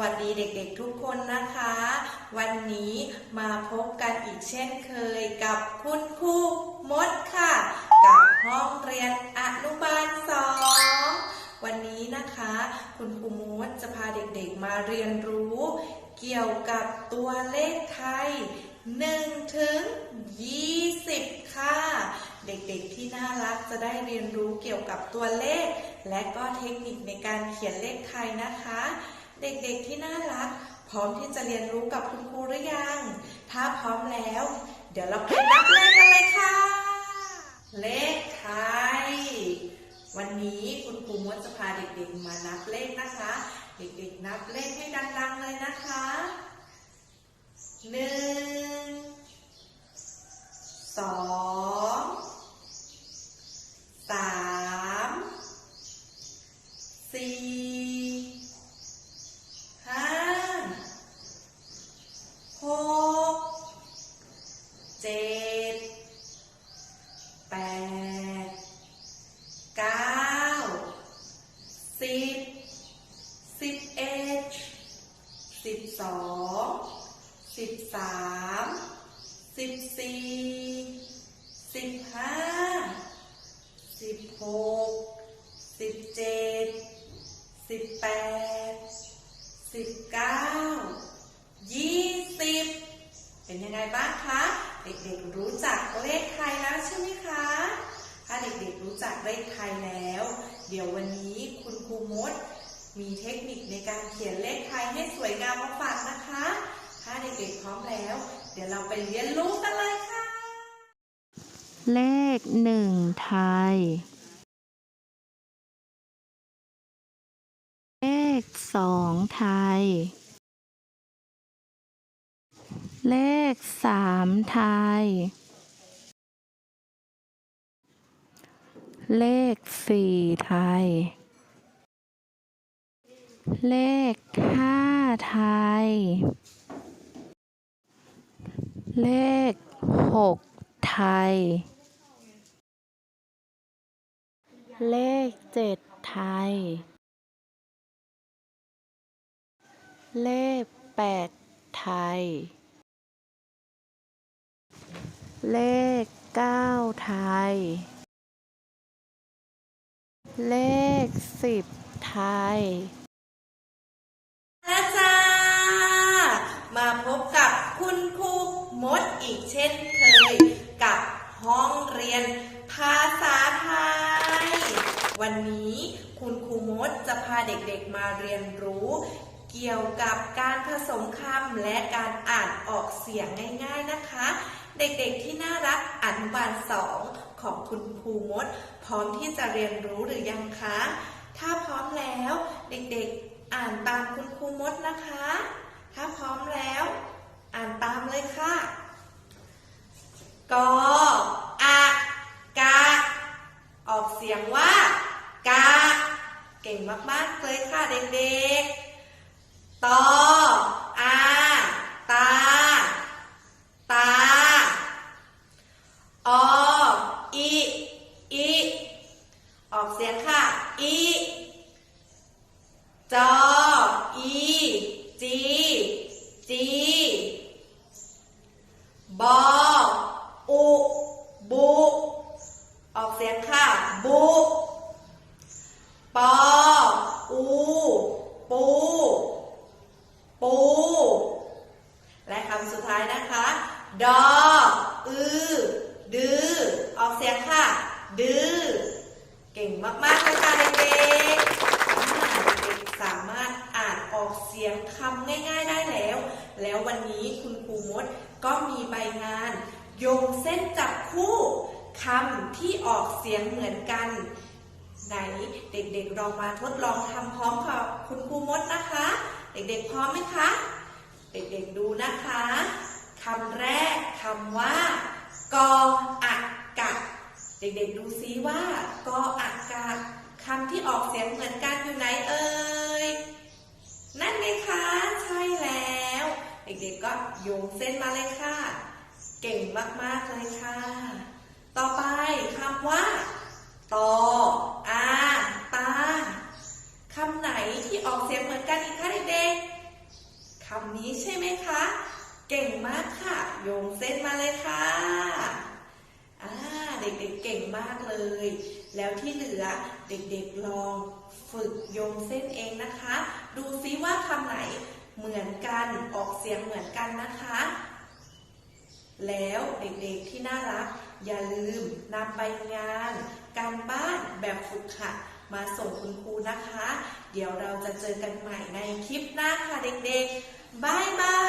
วัสดีเด็กๆทุกคนนะคะ วันนี้มาพบกันอีกเช่นเคยกับคุณครูมดค่ะ กับห้องเรียนอนุบาลสองวันนี้นะคะ คุณครูมดจะพาเด็กๆมาเรียนรู้ เกี่ยวกับตัวเลขไทย1ถึง20 ค่ะ เด็กๆที่น่ารักจะได้เรียนรู้เกี่ยวกับตัวเลข และก็เทคนิคในการเขียนเลขไทยนะคะ เด็กๆที่น่ารัก พร้อมที่จะเรียนรู้กับคุณครูหรือยัง ถ้าพร้อมแล้ว เดี๋ยวเราไปนับเลขกันเลยค่ะ เลขไทย วันนี้คุณครูมดจะพาเด็กๆมานับเลขนะคะ เด็กๆนับเลขให้ดังๆเลยนะคะหนึ่งสองสามสี่ห้าหกเจ็ดแป ดเก้าสิบสิบเอ็ดสิบสองสิบสามสิบสี่สิบห้าสิบหกสิบเจ็ดสิบแปดสิบเก้ายี่สิบเป็นยังไงบ้างคะ เด็กๆรู้จักเลขไทยแล้วใช่ไหมคะ ถ้าเด็กๆรู้จักเลขไทย แล้ว เดี๋ยววันนี้คุณครูมด มีเทคนิคในการเขียนเลขไทยให้สวยงามมาฝากนะคะ ถ้าเด็กๆพร้อมแล้ว เดี๋ยวเราไปเรียนรู้กันเลยค่ะ เลขหนึ่งไทย เลขสองไทย เลขสามไทย เลขสี่ไทย เลขห้าไทย เลขหกไทย เลขเจ็ดไทย เลขแปดไทย เลขเก้าไทย เลขสิบไทย และจ้า มาพบกับคุณครูมดอีกเช่นเคย กับห้องเรียนภาษาไทย วันนี้คุณครูมดจะพาเด็กๆมาเรียนรู้ เกี่ยวกับการผสมคำและการอ่านออกเสียงง่าย ๆนะคะ เด็กๆที่น่ารักอนุบาลสองของคุณครูมด พร้อมที่จะเรียนรู้หรือยังคะ ถ้าพร้อมแล้วเด็กๆอ่านตามคุณครูมดนะคะ ถ้าพร้อมแล้ว อ่านตามเลยค่ะกออะกา ออกเสียงว่า กา เก่งมากๆเลยค่ะเด็กๆ ตออาตา ตา ออี อี ออกเสียงค่ะ อีจออีจีจีบออุบุออกเสียงค่ะ บุปออูปูปู และคำสุดท้ายนะคะ ดออ ดือ ออกเสียงค่ะ ดือ เก่งมากๆเลยค่ะเด็กๆอ่าเด็กๆสามารถอ่านออก เสียงคำง่าย ๆได้แล้ว แล้ววันนี้คุณครูมดก็มีใบงานโยงเส้นจับคู่คำที่ออกเสียงเหมือนกันไหนเด็กๆลองมาทดลองทำพร้อมกับคุณครูมดนะคะ เด็กๆพร้อมไหมคะ เด็กๆดูนะคะคำแรกคำว่ากออักกะเด็กๆดูซิว่ากออักกะคำที่ออกเสียงเหมือนกันอยู่ไหนเอ่ย นั่นไงคะ ใช่แล้ว เด็กๆก็โยงเส้นมาเลยค่ะ เก่งมากๆเลยค่ะ ต่อไปคำว่าตออาตาคำไหนที่ออกเสียงเหมือนกันอีกคะเด็กๆคำนี้ใช่ไหมคะ เก่งมากค่ะ โยงเส้นมาเลยค่ะ เก่งมากเลย แล้วที่เหลือเด็กๆลองฝึกโยงเส้นเองนะคะ ดูซิว่าคำไหนเหมือนกันออกเสียงเหมือนกันนะคะ แล้วเด็กๆที่น่ารัก อย่าลืมนำใบงาน การบ้านแบบฝึกหัดมาส่งคุณครูนะคะ เดี๋ยวเราจะเจอกันใหม่ในคลิปหน้าค่ะเด็กๆบายบาย